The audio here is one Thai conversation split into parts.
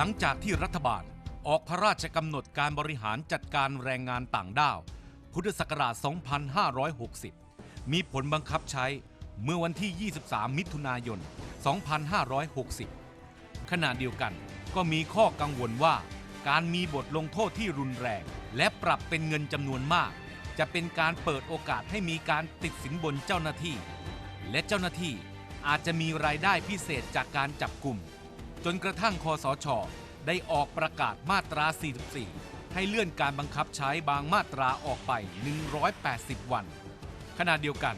หลังจากที่รัฐบาลออกพระราชกำหนดการบริหารจัดการแรงงานต่างด้าว พุทธศักราช 2560 มีผลบังคับใช้เมื่อวันที่ 23 มิถุนายน 2560 ขณะเดียวกันก็มีข้อกังวลว่า การมีบทลงโทษที่รุนแรง และปรับเป็นเงินจำนวนมาก จะเป็นการเปิดโอกาสให้มีการติดสินบนเจ้าหน้าที่ และเจ้าหน้าที่อาจจะมีรายได้พิเศษจากการจับกลุ่ม นกระทั่งคอสช ได้ออกประกาศมาตรา 44 ให้เลื่อนการบังคับใช้บางมาตราออกไป 180 วัน ขณะเดียวกัน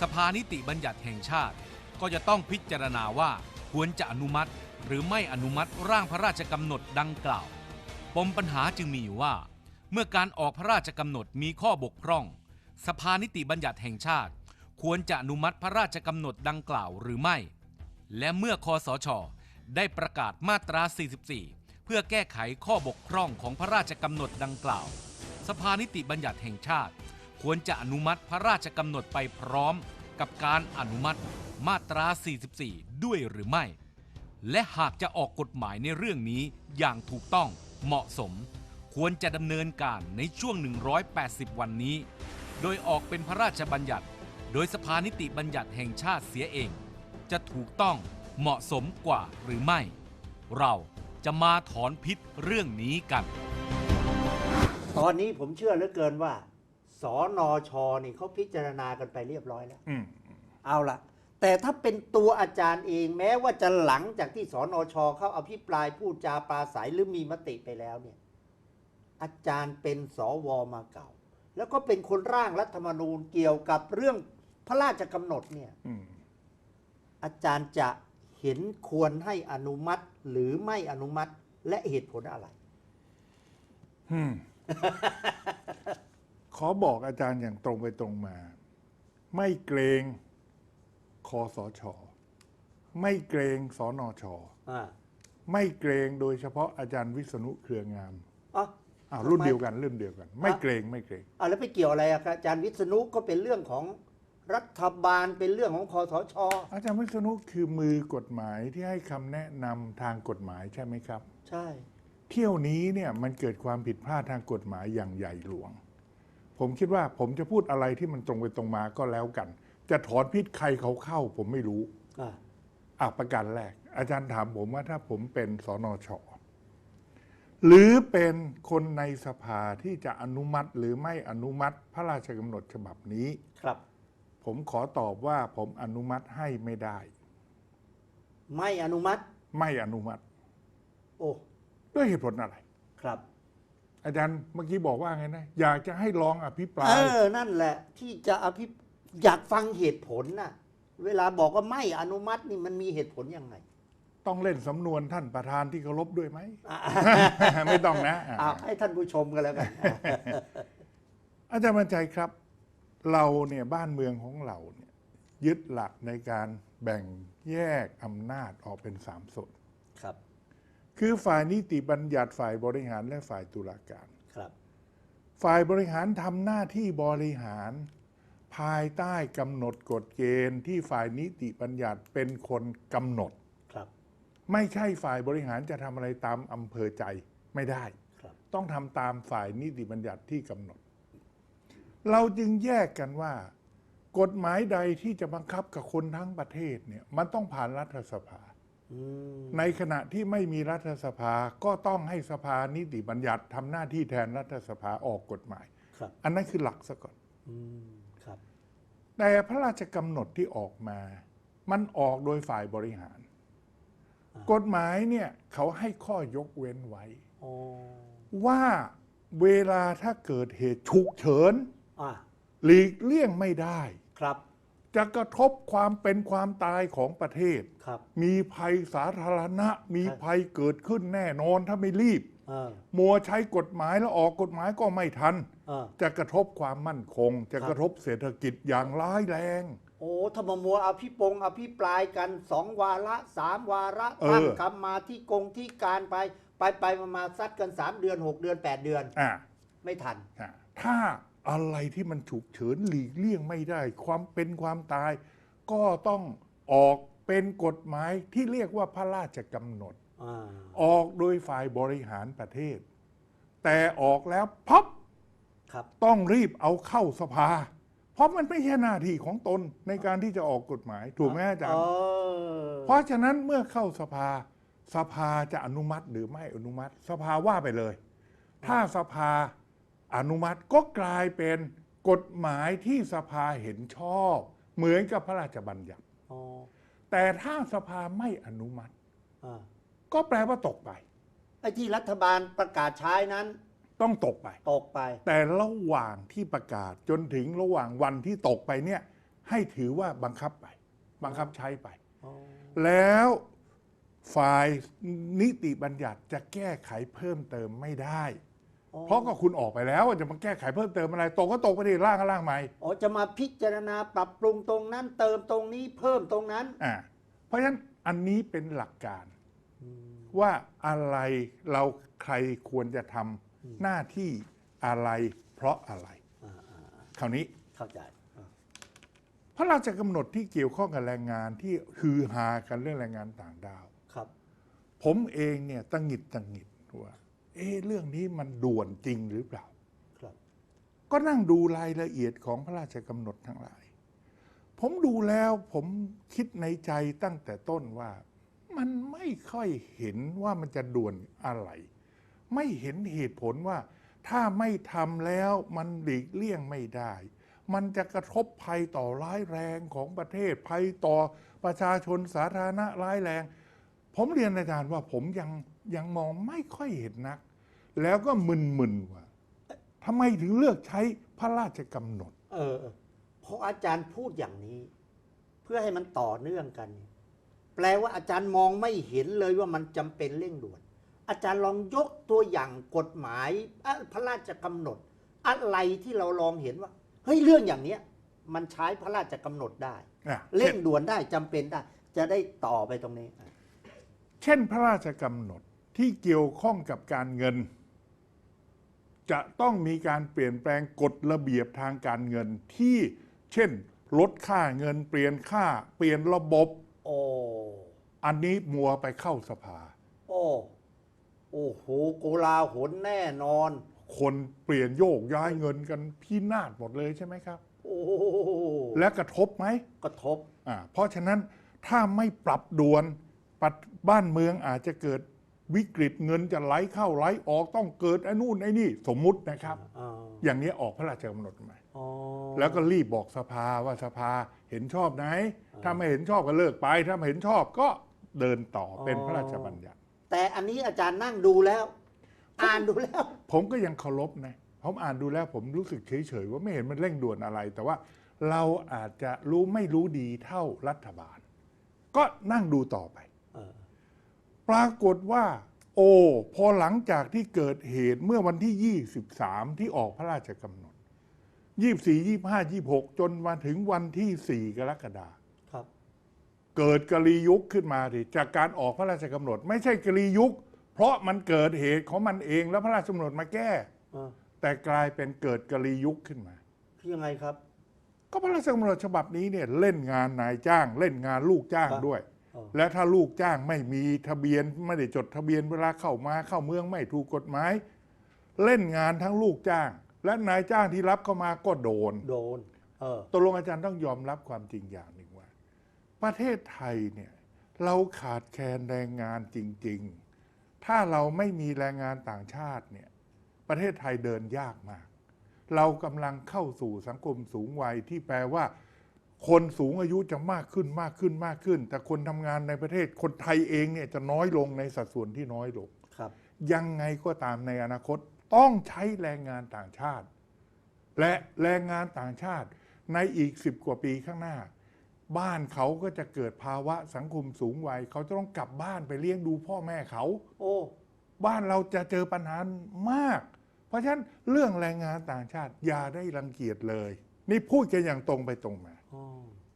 สภานิติบัญญัติแห่งชาติ ก็จะต้องพิจารณาว่าควรจะอนุมัติหรือไม่อนุมัติร่างพระราชกำหนดดังกล่าว ปมปัญหาจึงมีอยู่ว่า เมื่อการออกพระราชกำหนดมีข้อบกพร่อง สภานิติบัญญัติแห่งชาติ ควรจะอนุมัติพระราชกำหนดดังกล่าวหรือไม่ และเมื่อคอสช ได้ประกาศมาตรา 44 เพื่อแก้ไขข้อบกพร่องของพระราชกำหนดดังกล่าว สภานิติบัญญัติแห่งชาติ ควรจะอนุมัติพระราชกำหนดไปพร้อม กับการอนุมัติมาตรา 44 ด้วยหรือไม่ และหากจะออกกฎหมายในเรื่องนี้อย่างถูกต้องเหมาะสม ควรจะดำเนินการในช่วง 180 วันนี้ โดยออกเป็นพระราชบัญญัติ โดยสภานิติบัญญัติแห่งชาติเสียเอง จะถูกต้อง เหมาะสมกว่าหรือไม่ เราจะมาถอนพิษเรื่องนี้กัน ตอนนี้ผมเชื่อเหลือเกินว่าสอนอชนี่เขาพิจารณากันไปเรียบร้อยแล้ว อืมเอาละแต่ถ้าเป็นตัวอาจารย์เองแม้ว่าจะหลังจากที่สอนอชเขาอภิปรายพูดจาปราศัยหรือมีมติไปแล้วเนี่ย อาจารย์เป็นสวมาเก่า แล้วก็เป็นคนร่างรัฐธรรมนูญเกี่ยวกับเรื่องพระราชกำหนดเนี่ย อืมอาจารย์จะ เห็นควรให้อนุมัติหรือไม่อนุมัติและเหตุผลอะไรอืมขอบอกอาจารย์อย่างตรงไปตรงมา ไม่เกรงคอสชไม่เกรงสอนอชอ่าไม่เกรงโดยเฉพาะอาจารย์วิษณุเครืองามอ๋ออ้าวรุ่นทำไมเดียวกันรุ่นเดียวกัน ไม่อะเกรงไม่เกรงอ่าแล้วไปเกี่ยวอะไรอะครับอาจารย์วิษณุก็เป็นเรื่องของ รัฐบาลเป็นเรื่องของคอสช อาจารย์วิษณุคือมือกฎหมายที่ให้คำแนะนำทางกฎหมายใช่ไหมครับ ใช่ เที่ยวนี้เนี่ยมันเกิดความผิดพลาดทางกฎหมายอย่างใหญ่หลวง ผมคิดว่าผมจะพูดอะไรที่มันตรงไปตรงมาก็แล้วกัน จะถอนพิษใครเขาเข้า ผมไม่รู้อ่าอะประการแรก อาจารย์ถามผมว่าถ้าผมเป็นสนช หรือเป็นคนในสภาที่จะอนุมัติหรือไม่อนุมัติพระราชกำหนดฉบับนี้ ครับ ผมขอตอบว่าผมอนุมัติให้ไม่ได้ ไม่อนุมัติ ไม่อนุมัติ โอ้ด้วยเหตุผลอะไร ครับ อาจารย์เมื่อกี้บอกว่าไงนะ อยากจะให้ลองอภิปราเอยอนั่นแหละ ที่จะอภิอยากฟังเหตุผลน่ะ เวลาบอกว่าไม่อนุมัตินี่มันมีเหตุผลยังไง ต้องเล่นสำนวนท่านประธานที่เคารพด้วยไหมอะไม่ต้องนะอะอ่าให้ท่านผู้ชมกันแล้วกัน อาจารย์บรรจัยครับ เราเนี่ยบ้านเมืองของเราเนี่ยยึดหลักในการแบ่งแยกอำนาจออกเป็นสามส่วน ครับ คือฝ่ายนิติบัญญัติฝ่ายบริหารและฝ่ายตุลาการ ครับ ฝ่ายบริหารทำหน้าที่บริหาร ภายใต้กำหนดกฎเกณฑ์ที่ฝ่ายนิติบัญญัติเป็นคนกำหนด ครับ ไม่ใช่ฝ่ายบริหารจะทำอะไรตามอำเภอใจไม่ได้ ครับ ต้องทำตามฝ่ายนิติบัญญัติที่กำหนด เราจึงแยกกันว่า กฎหมายใดที่จะบังคับกับคนทั้งประเทศเนี่ยมันต้องผ่านรัฐสภาอืมในขณะที่ไม่มีรัฐสภาก็ต้องให้สภานิติบัญญัติทำหน้าที่แทนรัฐสภาออกกฎหมาย ครับอันนั้นคือหลักซะก่อน อืมครับ แต่พระราชกำหนดที่ออกมา มันออกโดยฝ่ายบริหารกฎหมายเนี่ยเขาให้ข้อยกเว้นไว้ อ๋อว่าเวลาถ้าเกิดเหตุฉุกเฉิน อะหลีกเลี่ยงไม่ได้ ครับจะกระทบความเป็นความตายของประเทศ ครับ มีภัยสาธารณะ มีครับภัยเกิดขึ้นแน่นอนถ้าไม่รีบ เออ มัวใช้กฎหมายแล้วออกกฎหมายก็ไม่ทัน เออ จะกระทบความมั่นคง จะครับกระทบเศรษฐกิจอย่างร้ายแรง โอ้ถ้ามามัวอภิปงอภิปรายกันสองวาระสามวาระเออ ตั้งคำมาที่กงที่การไป ไปไปมามาซัดกันสามเดือนหกเดือนแปดเดือน อ่าไม่ทันอ่าถ้า อะไรที่มันฉุกเฉินหลีกเลี่ยงไม่ได้ ความเป็นความตาย ก็ต้องออกเป็นกฎหมายที่เรียกว่าพระราชกำหนด อ่าออกโดยฝ่ายบริหารประเทศ แต่ออกแล้วพับครับ ต้องรีบเอาเข้าสภา เพราะมันไม่ใช่หน้าที่ของตนในการที่จะออกกฎหมาย ถูกไหมอาจารย์เออเพราะฉะนั้นเมื่อเข้าสภา สภาจะอนุมัติหรือไม่อนุมัติ สภาว่าไปเลย ถ้าสภา อนุมัติก็กลายเป็นกฎหมายที่สภาเห็นชอบ เหมือนกับพระราชบัญญัติอ๋อแต่ถ้าสภาไม่อนุมัติ อ่าก็แปลว่าตกไป ไอ้ที่รัฐบาลประกาศใช้นั้นต้องตกไป ตกไปแต่ระหว่างที่ประกาศจนถึงระหว่างวันที่ตกไปเนี่ยให้ถือว่าบังคับไป บังคับใช้ไป อ๋อแล้วฝ่ายนิติบัญญัติจะแก้ไขเพิ่มเติมไม่ได้อ๋อ เพราะก็คุณออกไปแล้วจะมาแก้ไขเพิ่มเติมอะไรตกก็ตกไปดิร่างก็ร่างใหม่อ๋อจะมาพิจารณาปรับปรุงตรงนั้น เติมตรงนี้เพิ่มตรงนั้นอ่าเพราะฉะนั้นอันนี้เป็นหลักการอืมว่าอะไรเราใครควรจะทำหน้าที่อะไรเพราะอะไรอ่าอ่าอ่าคราวนี้เข้าใจอ่าพระราชกำหนดที่เกี่ยวข้องกับแรงงานที่ฮือฮากันเรื่องแรงงานต่างดาวครับ ผมเองเนี่ยตังหงิดตังหงิดว่า เอ๊ะเรื่องนี้มันด่วนจริงหรือเปล่า ครับ ก็นั่งดูรายละเอียดของพระราชกำหนดทั้งหลาย ผมดูแล้วผมคิดในใจตั้งแต่ต้นว่า มันไม่ค่อยเห็นว่ามันจะด่วนอะไร ไม่เห็นเหตุผลว่า ถ้าไม่ทำแล้วมันหลีกเลี่ยงไม่ได้ มันจะกระทบภัยต่อร้ายแรงของประเทศภัยต่อประชาชนสาธารณะร้ายแรง ผมเรียนอาจารย์ว่าผมยังยังมองไม่ค่อยเห็นนัก แล้วก็มึนๆว่าทำไมถึงเลือกใช้พระราชกำหนดเออเออ เพราะอาจารย์พูดอย่างนี้ เพื่อให้มันต่อเนื่องกันเนี่ยแปลว่าอาจารย์มองไม่เห็นเลยว่ามันจำเป็นเร่งด่วน อาจารย์ลองยกตัวอย่างกฎหมายอะพระราชกำหนด อะไรที่เราลองเห็นว่าเฮ้ยเรื่องอย่างเนี้ย มันใช้พระราชกำหนดได้ อะเร่เช่งนด่วนได้จำเป็นได้ จะได้ต่อไปตรงนี้อะเช่นพระราชกำหนดที่เกี่ยวข้องกับการเงิน จะต้องมีการเปลี่ยนแปลงกฎระเบียบทางการเงินที่เช่น ลดค่าเงินเปลี่ยนค่า เปลี่ยนระบบ โอ้ อันนี้มัวไปเข้าสภา โอ้ โอ้โหโกลาหลแน่นอน คนเปลี่ยนโยกย้ายเงินกันพินาศหมดเลยใช่ไหมครับ โอ้และกระทบไหมกระทบ อ่าเพราะฉะนั้นถ้าไม่ปรับด่วนปัดบ้านเมืองอาจจะเกิด วิกฤตเงินจะไหลเข้าไหลออกต้องเกิดไอ้นู่นไอ้นี่สมมุตินะครับอ่าอย่างนี้ออกพระราชกำหนดมาอ๋อแล้วก็รีบบอกสภาว่าสภาเห็นชอบไหนถ้าไม่เห็นชอบก็เลิกไป ถ้าไม่เห็นชอบก็เดินต่อเป็นพระราชบัญญัติ แต่อันนี้อาจารย์นั่งดูแล้ว อ่านดูแล้ว ผมก็ยังเคารพนะผมอ่านดูแล้วผมรู้สึกเฉยๆว่าไม่เห็นมันเร่งด่วนอะไร แต่ว่าเราอาจจะรู้ไม่รู้ดีเท่ารัฐบาล ก็นั่งดูต่อไปเออ ปรากฏว่า โอ้พอหลังจากที่เกิดเหตุเมื่อวันที่ 23 ที่ออกพระราชกำหนด 24 25 26 จนมาถึงวันที่ 4 กรกฎาคมครับ เกิดกรียุคขึ้นมาดิจากการออกพระราชกำหนด ไม่ใช่กรียุค เพราะมันเกิดเหตุของมันเองแล้วพระราชกำหนดมาแก้เออแต่กลายเป็นเกิดกรียุคขึ้นมา คือยังไงครับ ก็พระราชกำหนดฉบับนี้เนี่ยเล่นงานนายจ้าง เล่นงานลูกจ้างครับ ด้วยเออ และถ้าลูกจ้างไม่มีทะเบียนไม่ได้จดทะเบียนเวลาเข้ามาเข้าเมืองไม่ถูกกฎหมาย เล่นงานทั้งลูกจ้าง และนายจ้างที่รับเข้ามาก็โดนโดนเออตกลงอาจารย์ต้องยอมรับความจริงอย่างหนึ่งว่า ประเทศไทยเนี่ย เราขาดแคลนแรงงานจริง ๆ ถ้าเราไม่มีแรงงานต่างชาติเนี่ย ประเทศไทยเดินยากมาก เรากำลังเข้าสู่สังคมสูงวัยที่แปลว่า คนสูงอายุจะมากขึ้นมากขึ้นมากขึ้น แต่คนทำงานในประเทศคนไทยเองเนี่ยจะน้อยลงในสัดส่วนที่น้อยลง ครับ ยังไงก็ตามในอนาคตต้องใช้แรงงานต่างชาติ และแรงงานต่างชาติในอีกสิบกว่าปีข้างหน้า บ้านเขาก็จะเกิดภาวะสังคมสูงวัย เขาจะต้องกลับบ้านไปเลี้ยงดูพ่อแม่เขา โอ้ บ้านเราจะเจอปัญหามาก เพราะฉะนั้นเรื่องแรงงานต่างชาติอย่าได้รังเกียจเลย นี่พูดกันอย่างตรงไปตรงมาอ๋อ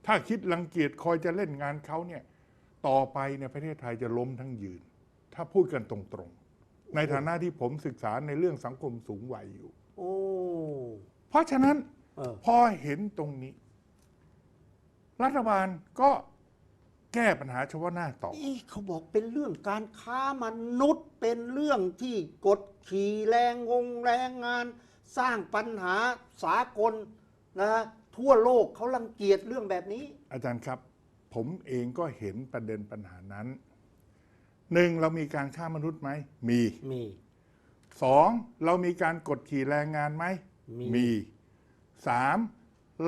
ถ้าคิดรังเกียจคอยจะเล่นงานเขาเนี่ยต่อไปเนี่ยประเทศไทยจะล้มทั้งยืน ถ้าพูดกันตรงๆ ในฐานะที่ผมศึกษาในเรื่องสังคมสูงวัยอยู่ โอ้ เพราะฉะนั้นเออ พอเห็นตรงนี้ รัฐบาลก็แก้ปัญหาเฉพาะหน้าต่อเอ๊ะเขาบอกเป็นเรื่องการค้ามนุษย์เป็นเรื่องที่กดขี่แรงงงแรงงาน สร้างปัญหาสากลนะ ทั่วโลกเขารังเกียจเรื่องแบบนี้ อาจารย์ครับ ผมเองก็เห็นประเด็นปัญหานั้นหนึ่งเรามีการฆ่ามนุษย์ไหมมีมีสองเรามีการกดขี่แรงงานไหมมีมีสาม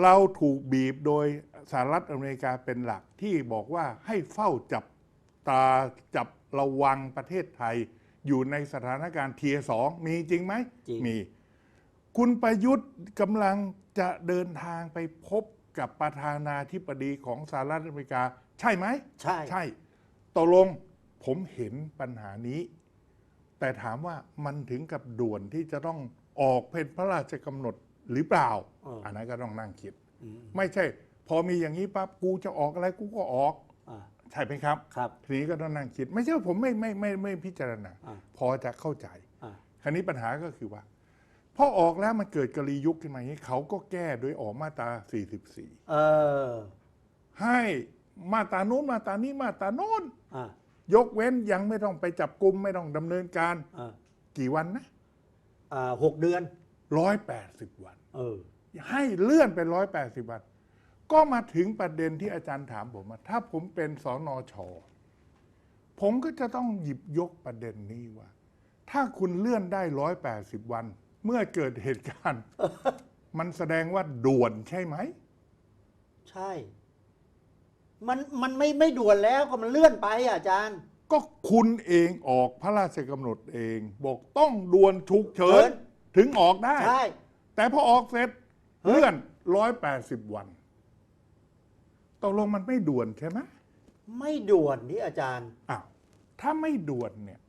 เราถูกบีบโดยสหรัฐอเมริกาเป็นหลักที่บอกว่าให้เฝ้าจับตาจับระวังประเทศไทย อยู่ในสถานการณ์เทียสองมีจริงไหมจริงมี คุณประยุทธ์กำลัง จะเดินทางไปพบกับประธานาธิบดีของสหรัฐอเมริกา ใช่ไหม ใช่ ใช่ตกลงผมเห็นปัญหานี้ แต่ถามว่ามันถึงกับด่วนที่จะต้องออกเป็นพระราชกำหนดหรือเปล่าเอออัอันนั้นก็ต้องนั่งคิดอืมไม่ใช่ พอมีอย่างนี้ปั๊บกูจะออกอะไรกูก็ออกอ่าใช่ไหมครับครับ ทีนี้ก็ต้องนั่งคิด ไม่ใช่ว่าผมไม่ไม่ไม่ไม่ไม่พิจารณาอ่าพอจะเข้าใจอ่าคราวนี้ปัญหาก็คือว่า พอออกแล้วมันเกิดกรียุคขึ้นมาอย่างนี้เขาก็แก้โดยออกมาตรา 44 เออ ให้มาตราโน้นมาตรานี้มาตราโน้นอ่ายกเว้นยังไม่ต้องไปจับกลุ่มไม่ต้องดำเนินการอ่ากี่วันนะ อ่าหกเดือนร้อยแปดสิบวัน เออ ให้เลื่อนเป็นร้อยแปดสิบวัน ก็มาถึงประเด็นที่อาจารย์ถามผมว่าถ้าผมเป็นสอนอชอผมก็จะต้องหยิบยกประเด็นนี้ว่า ถ้าคุณเลื่อนได้ร้อยแปดสิบวัน เมื่อเกิดเหตุการณ์ มันแสดงว่าด่วนใช่ไหม ใช่ มันมันไม่ไม่ด่วนแล้วก็มันเลื่อนไปอะอาจารย์ก็คุณเองออกพระราชกำหนดเอง บอกต้องด่วนฉุกเฉิเฉินนถึงออกได้ ใช่ แต่พอออกเสร็จเฮ้ยเลื่อนร้อยแปดสิบวันตกลงมันไม่ด่วนใช่ไหมไม่ด่วนนี่อาจารย์ อ้าวถ้าไม่ด่วนเนี่ย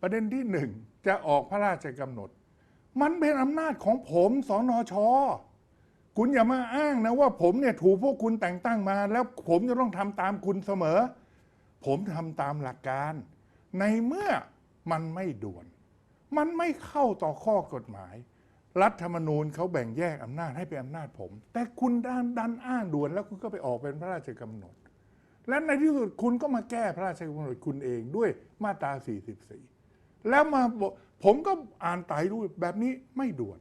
ประเด็นที่หนึ่งจะออกพระราชกำหนด มันเป็นอำนาจของผมสอนอชอคุณอย่ามาอ้างนะว่าผมเนี่ยถูกพวกคุณแต่งตั้งมา แล้วผมจะต้องทำตามคุณเสมอ ผมทำตามหลักการ ในเมื่อมันไม่ด่วน มันไม่เข้าต่อข้อกฎหมาย รัฐธรรมนูญเขาแบ่งแยกอำนาจให้เป็นอำนาจผม แต่คุณดันดันอ้างด่วนแล้วคุณก็ไปออกเป็นพระราชกำหนด และในที่สุดคุณก็มาแก้พระราชกำหนดคุณเองด้วยมาตรา 44 แล้วมา ผมก็อ่านไต่ดูแบบนี้ไม่ด่วน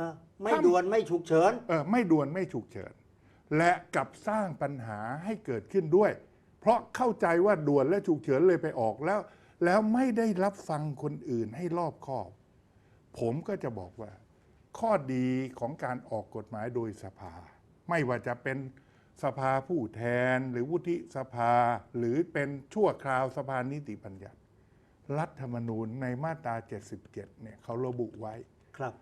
อะไม่ถ้าด่วนไม่ฉุกเฉิน เออไม่ด่วนไม่ฉุกเฉิน และกลับสร้างปัญหาให้เกิดขึ้นด้วย เพราะเข้าใจว่าด่วนและฉุกเฉินเลยไปออกแล้ว แล้วไม่ได้รับฟังคนอื่นให้รอบคอบ ผมก็จะบอกว่า ข้อดีของการออกกฎหมายโดยสภา ไม่ว่าจะเป็นสภาผู้แทนหรือวุฒิสภา หรือเป็นชั่วคราวสภานิติบัญญัติ รัฐธรรมนูญในมาตรา 77 เนี่ยเขาระบุไว้ ครับ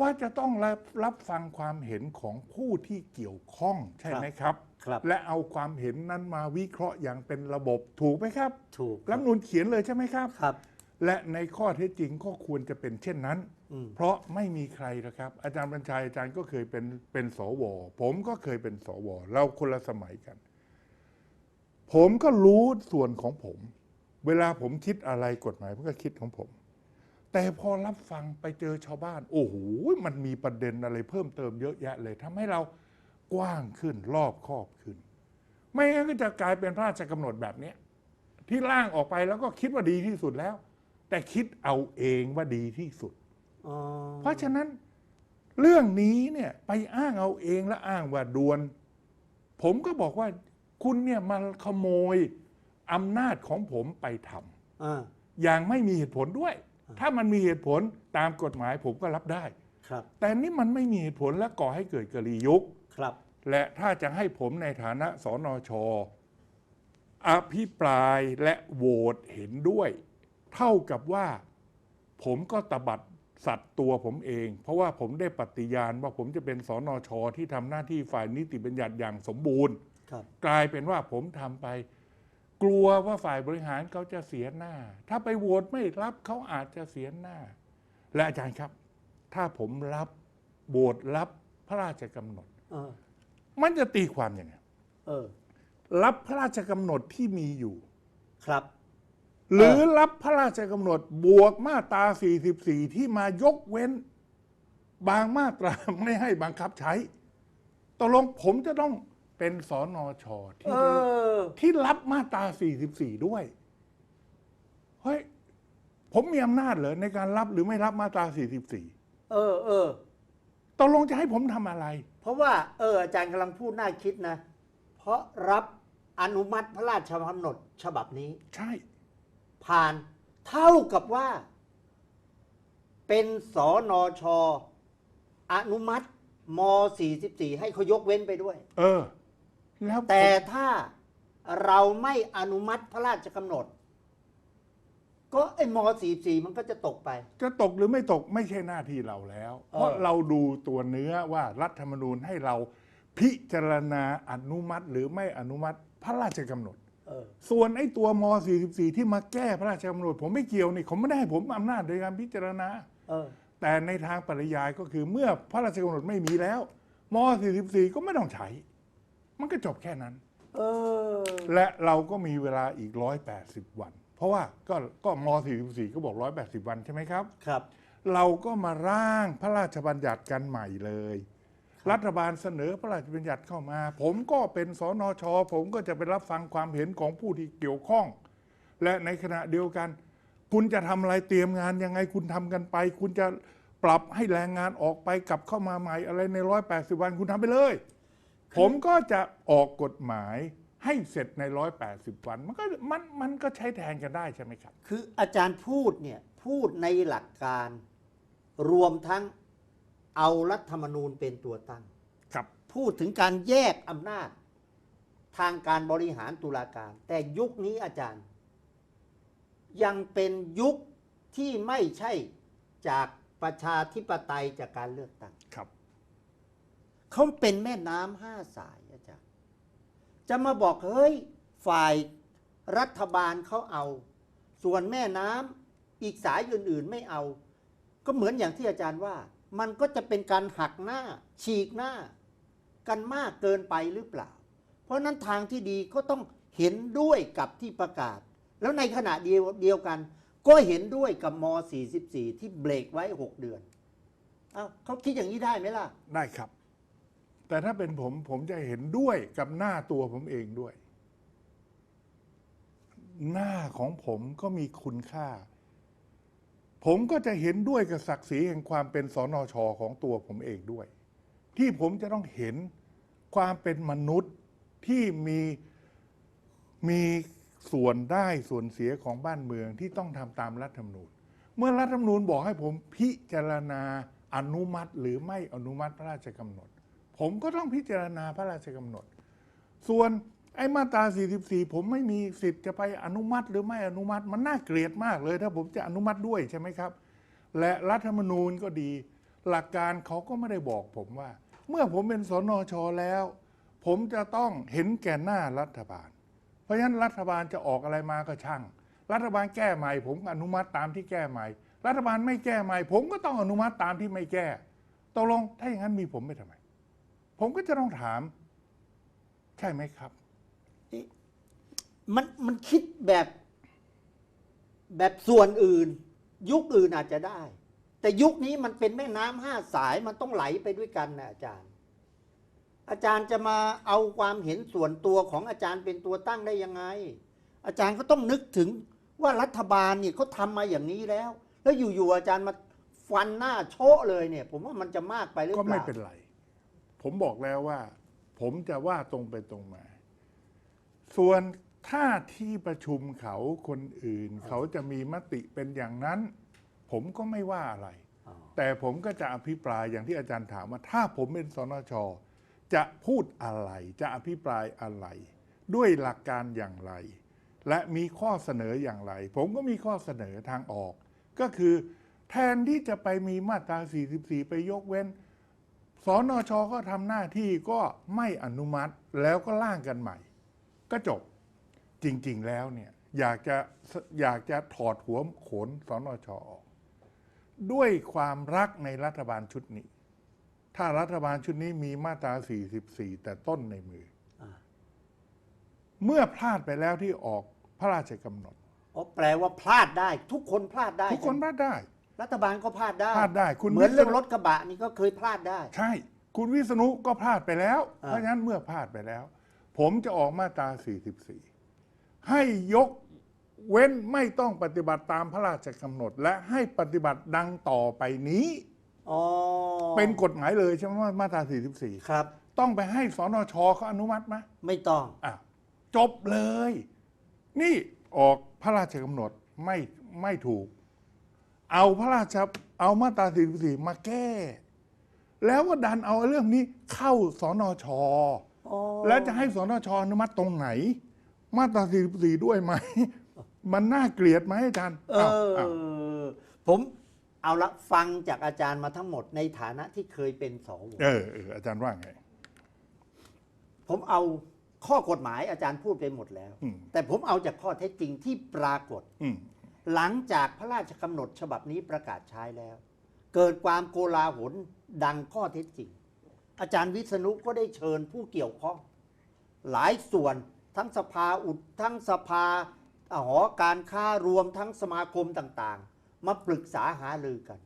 ว่าจะต้องรับรับฟังความเห็นของผู้ที่เกี่ยวข้องใช่ไหมครับ ครับ และเอาความเห็นนั้นมาวิเคราะห์อย่างเป็นระบบถูกไหมครับถูกรัฐธรรมนูญเขียนเลยใช่ไหมครับ ครับ และในข้อเท็จจริงก็ควรจะเป็นเช่นนั้น อืม เพราะไม่มีใครนะครับ อาจารย์บัญชัยอาจารย์ก็เคยเป็นเป็นสว ผมก็เคยเป็นสว เราคนละสมัยกัน ผมก็รู้ส่วนของผม เวลาผมคิดอะไรกฎหมายผมก็คิดของผม แต่พอรับฟังไปเจอชาวบ้าน โอ้โหมันมีประเด็นอะไรเพิ่มเติมเยอะแยะเลยทำให้เรากว้างขึ้นรอบคอบขึ้น ไม่งั้นก็จะกลายเป็นพระราชกำหนดแบบเนี้ยที่ร่างออกไปแล้วก็คิดว่าดีที่สุดแล้ว แต่คิดเอาเองว่าดีที่สุดอ๋อเพราะฉะนั้นเรื่องนี้เนี่ยไปอ้างเอาเองและอ้างว่าดวน ผมก็บอกว่าคุณเนี่ยมาขโมย อำนาจของผมไปทำอ่าอย่างไม่มีเหตุผลด้วย ถ้ามันมีเหตุผลตามกฎหมายผมก็รับได้ ครับแต่นี่มันไม่มีเหตุผลและก่อให้เกิดกรียุค ครับ และถ้าจะให้ผมในฐานะสนช อภิปรายและโหวตเห็นด้วย เท่ากับว่าผมก็ตบัดสัตว์ตัวผมเอง เพราะว่าผมได้ปฏิญาณว่าผมจะเป็นสนช ที่ทำหน้าที่ฝ่ายนิติบัญญัติอย่างสมบูรณ์ ครับ กลายเป็นว่าผมทำไป กลัวว่าฝ่ายบริหารเขาจะเสียหน้า ถ้าไปโหวตไม่รับเขาอาจจะเสียหน้า และอาจารย์ครับ ถ้าผมรับโหวตรับพระราชกำหนด เออมันจะตีความยังไงเออ รับพระราชกำหนดที่มีอยู่ ครับ หรือรับพระราชกำหนดบวกมาตรา 44 ที่มายกเว้น บางมาตราไม่ให้บังคับใช้ตกลงผมจะต้อง เป็นสอนอชอที่เออ ที่รับมาตรา 44 ด้วย เฮ้ย ผมมีอำนาจเหรอในการรับหรือไม่รับมาตรา 44เออเออ ตกลงจะให้ผมทำอะไร เพราะว่า เออ อาจารย์กำลังพูดน่าคิดนะ เพราะรับอนุมัติพระราชกำหนดฉบับนี้ ใช่ ผ่านเท่ากับว่า เป็นสอนอชออนุมัติม 44 ให้เขายกเว้นไปด้วย เออ แล้วผมแต่ถ้าเราไม่อนุมัติพระราชกำหนด ก็ไอ้ม 44 มันก็จะตกไป จะตกหรือไม่ตกไม่ใช่หน้าที่เราแล้วเออเพราะเราดูตัวเนื้อว่ารัฐธรรมนูญให้เราพิจารณาอนุมัติหรือไม่อนุมัติพระราชกำหนดเออส่วนไอ้ตัวม 44 ที่มาแก้พระราชกำหนด ผมไม่เกี่ยวนี่ผมไม่ได้ให้ผมอำนาจในการพิจารณาเออแต่ในทางปริยายก็คือเมื่อพระราชกำหนดไม่มีแล้วม 44 ก็ไม่ต้องใช้ มันก็จบแค่นั้น เออ และเราก็มีเวลาอีก 180 วัน เพราะว่าก็ก็ม 44 ก็บอก 180 วันใช่ไหมครับ ครับ เราก็มาร่างพระราชบัญญัติกันใหม่เลย รัฐบาลเสนอพระราชบัญญัติเข้ามา ผมก็เป็นสนช ผมก็จะไปรับฟังความเห็นของผู้ที่เกี่ยวข้อง และในขณะเดียวกัน คุณจะทำอะไรเตรียมงานยังไงคุณทำกันไป คุณจะปรับให้แรงงานออกไปกลับเข้ามาใหม่อะไรใน 180 วันคุณทำไปเลย ผมก็จะออกกฎหมายให้เสร็จใน 180 วัน มันก็มันมันก็ใช้แทนกันได้ใช่ไหมครับ คืออาจารย์พูดเนี่ยพูดในหลักการ รวมทั้งเอารัฐธรรมนูญเป็นตัวตั้ง ครับ พูดถึงการแยกอำนาจ ทางการบริหารตุลาการ แต่ยุคนี้อาจารย์ ยังเป็นยุคที่ไม่ใช่จากประชาธิปไตยจากการเลือกตั้งครับ เขาเป็นแม่น้ำห้าสายอาจารย์ จะมาบอกเฮ้ยฝ่ายรัฐบาลเขาเอา ส่วนแม่น้ำอีกสายอื่นๆไม่เอา ก็เหมือนอย่างที่อาจารย์ว่า มันก็จะเป็นการหักหน้า ฉีกหน้า กันมากเกินไปหรือเปล่า เพราะนั้นทางที่ดีก็ต้องเห็นด้วยกับที่ประกาศ แล้วในขณะเดียวกันก็เห็นด้วยกับม 44 ที่เบรกไว้ 6 เดือน เอ้าเขาคิดอย่างนี้ได้ไหมล่ะ ได้ครับ แต่ถ้าเป็นผมผมจะเห็นด้วยกับหน้าตัวผมเองด้วย หน้าของผมก็มีคุณค่า ผมก็จะเห็นด้วยกับศักดิ์ศรีแห่งความเป็นสนชของตัวผมเองด้วย ที่ผมจะต้องเห็นความเป็นมนุษย์ที่มีมีส่วนได้ส่วนเสียของบ้านเมืองที่ต้องทำตามรัฐธรรมนูญ เมื่อรัฐธรรมนูญบอกให้ผมพิจารณาอนุมัติหรือไม่อนุมัติพระราชกำหนด ผมก็ต้องพิจารณาพระราชกำหนด ส่วนไอ้มาตรา 44 ผมไม่มีสิทธิ์จะไปอนุมัติหรือไม่อนุมัติมันน่าเกลียดมากเลย ถ้าผมจะอนุมัติด้วยใช่ไหมครับ และรัฐธรรมนูญก็ดี หลักการเขาก็ไม่ได้บอกผมว่า เมื่อผมเป็นสนชแล้ว ผมจะต้องเห็นแก่หน้ารัฐบาล เพราะฉะนั้นรัฐบาลจะออกอะไรมาก็ช่าง รัฐบาลแก้ใหม่ ผมอนุมัติตามที่แก้ใหม่ รัฐบาลไม่แก้ใหม่ ผมก็ต้องอนุมัติตามที่ไม่แก้ตกลงถ้าอย่างนั้นมีผมไปทำไม ผมก็จะต้องถาม ใช่ไหมครับ มันมันคิดแบบ แบบส่วนอื่น ยุคอื่นอาจจะได้ แต่ยุคนี้มันเป็นแม่น้ำห้าสายมันต้องไหลไปด้วยกันนะอาจารย์ อาจารย์จะมาเอาความเห็นส่วนตัวของอาจารย์เป็นตัวตั้งได้ยังไง อาจารย์ก็ต้องนึกถึงว่ารัฐบาลเนี่ยเขาทำมาอย่างนี้แล้ว แล้วอยู่ๆอาจารย์มาฟันหน้าโชะเลยเนี่ย ผมว่ามันจะมากไปหรือเปก็ล่า ไม่เป็นไร ผมบอกแล้วว่า ผมจะว่าตรงไปตรงมา ส่วนถ้าที่ประชุมเขาคนอื่น เขาจะมีมติเป็นอย่างนั้น ผมก็ไม่ว่าอะไรอ๋อแต่ผมก็จะอภิปรายอย่างที่อาจารย์ถามว่า ถ้าผมเป็นสนช จะพูดอะไร จะอภิปรายอะไร ด้วยหลักการอย่างไร และมีข้อเสนออย่างไร ผมก็มีข้อเสนอทางออก ก็คือ แทนที่จะไปมีมาตรา 44 ไปยกเว้น สนชก็ทำหน้าที่ก็ไม่อนุมัติแล้วก็ร่างกันใหม่ ก็จบจริง ๆ แล้วเนี่ยอยากจะอยากจะถอดหัวโขนสนชออก ด้วยความรักในรัฐบาลชุดนี้ ถ้ารัฐบาลชุดนี้มีมาตรา 44 แต่ต้นในมืออ่าเมื่อพลาดไปแล้วที่ออกพระราชกำหนดอ๋อแปลว่าพลาดได้ ทุกคนพลาดได้ ทุกคนพลาดได้ รัฐบาลก็พลาดได้พลาดได้คุณเหมือนวิศนุเรื่องรถกระบะนี่ก็เคยพลาดได้ ใช่ คุณวิษณุก็พลาดไปแล้วอ่าเพราะฉะนั้นเมื่อพลาดไปแล้ว ผมจะออกมาตรา 44 ให้ยกเว้นไม่ต้องปฏิบัติตามพระราชกำหนด และให้ปฏิบัติดังต่อไปนี้อ๋อเป็นกฎหมายเลยใช่ไหมว่ามาตรา 44 ครับ ต้องไปให้สนชเขาอนุมัติไหมไม่ต้องอะจบเลย นี่ออกพระราชกำหนดไม่ไม่ถูก เอาพระราชเอามาตรา44มาแก้ แล้วก็ดันเอาเรื่องนี้เข้าสนชอ๋อแล้วจะให้สนชอนุมัติตรงไหน มาตรา44ด้วยไหม มันน่าเกลียดไหมอาจารย์เออ้าวอ้าวอผมเอาละฟังจากอาจารย์มาทั้งหมดในฐานะที่เคยเป็นสว เออเอออาจารย์ว่าไง ผมเอาข้อกฎหมายอาจารย์พูดไปหมดแล้ว อืม แต่ผมเอาจากข้อเท็จจริงที่ปรากฏ อืม หลังจากพระราชกำหนดฉบับนี้ประกาศใช้แล้ว เกิดความโกลาหลดังข้อเท็จจริง อาจารย์วิษณุก็ได้เชิญผู้เกี่ยวข้อง หลายส่วนทั้งสภาอุดทั้งสภาหอการค้ารวมทั้งสมาคมต่างๆ มาปรึกษาหารือกัน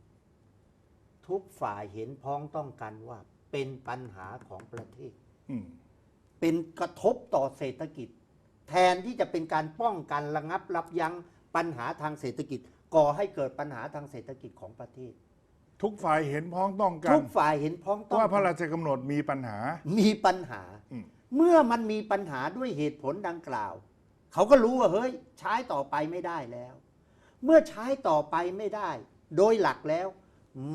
ทุกฝ่ายเห็นพ้องต้องกันว่าเป็นปัญหาของประเทศอืมเป็นกระทบต่อเศรษฐกิจ แทนที่จะเป็นการป้องกันระงับรับยั้ง ปัญหาทางเศรษฐกิจ ก่อให้เกิดปัญหาทางเศรษฐกิจของประเทศ ทุกฝ่ายเห็นพ้องต้องกัทุนกฝ่ายเห็นพ้องต้องว่าพระกันราชกำหนดมีปัญหา มีปัญหา อืม เมื่อมันมีปัญหาด้วยเหตุผลดังกล่าว เขาก็รู้ว่าเฮ้ย ใช้ต่อไปไม่ได้แล้ว เมื่อใช้ต่อไปไม่ได้ โดยหลักแล้ว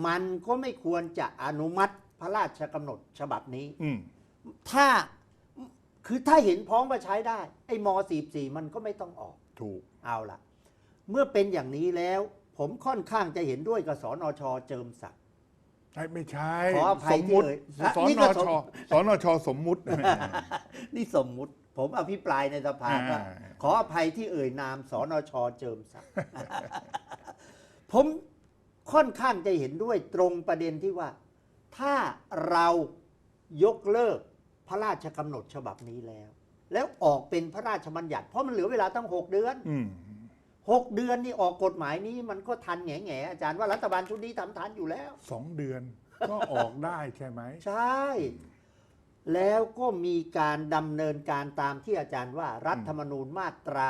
มันก็ไม่ควรจะอนุมัติพระราชกำหนดฉบับนี้ อืม ถ้าคือถ้าเห็นพ้องว่าใช้ได้ ไอ้ม 44 มันก็ไม่ต้องออก ถูก เอาล่ะ เมื่อเป็นอย่างนี้แล้ว ผมค่อนข้างจะเห็นด้วยกับสนชเจิมศักดิ์ใช่ไม่ใช่ขออภัยสมมุติที่เอ่ยสนี่นก็ชสม สนชสมมุติ นี่สมมุติ ผมอภิปรายในสภาก็อ่า ขออภัยที่เอ่ยนามสนชเจิมศักดิ์ ผมค่อนข้างจะเห็นด้วยตรงประเด็นที่ว่า ถ้าเรายกเลิกพระราชกำหนดฉบับนี้แล้ว แล้วออกเป็นพระราชบัญญัติ เพราะมันเหลือเวลาตั้งหกเดือน อืม หกเดือนนี่ออกกฎหมายนี้มันก็ทันแง่แง่ๆอาจารย์ว่ารัฐบาลชุดนี้ทำทันอยู่แล้วสองเดือนก็ออกได้ใช่ไหม ใช่ แล้วก็มีการดำเนินการตามที่อาจารย์ว่ารัฐธรรมนูญมาตรา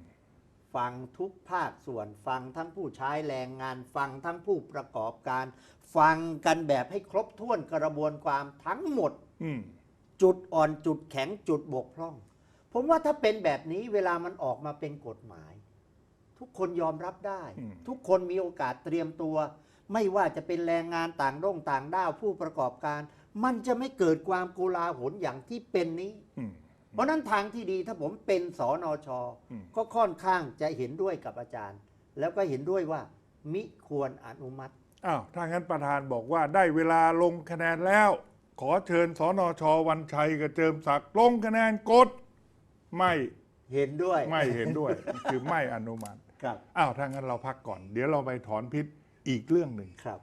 77 ฟังทุกภาคส่วนฟังทั้งผู้ใช้แรงงานฟังทั้งผู้ประกอบการ ฟังกันแบบให้ครบถ้วนกระบวนความทั้งหมดอืมจุดอ่อนจุดแข็งจุดบกพร่อง ผมว่าถ้าเป็นแบบนี้เวลามันออกมาเป็นกฎหมาย ทุกคนยอมรับได้ อืม ทุกคนมีโอกาสเตรียมตัว ไม่ว่าจะเป็นแรงงานต่างด้งต่างด้าวผู้ประกอบการ มันจะไม่เกิดความโกลาหลอย่างที่เป็นนี้ อืม เพราะฉะนั้นทางที่ดีถ้าผมเป็นสอนอชอืม ก็ค่อนข้างจะเห็นด้วยกับอาจารย์ แล้วก็เห็นด้วยว่า มิควรอนุมัติ อ้าวถ้างั้นประธานบอกว่าได้เวลาลงคะแนนแล้ว ขอเชิญสนชวันชัยกับเจิมศักดิ์ลงคะแนนกด ไม่เห็นด้วย ไม่เห็นด้วย คือไม่อนุมัติครับอ้าวถ้างั้นเราพักก่อน เดี๋ยวเราไปถอนพิษอีกเรื่องหนึ่ง ครับ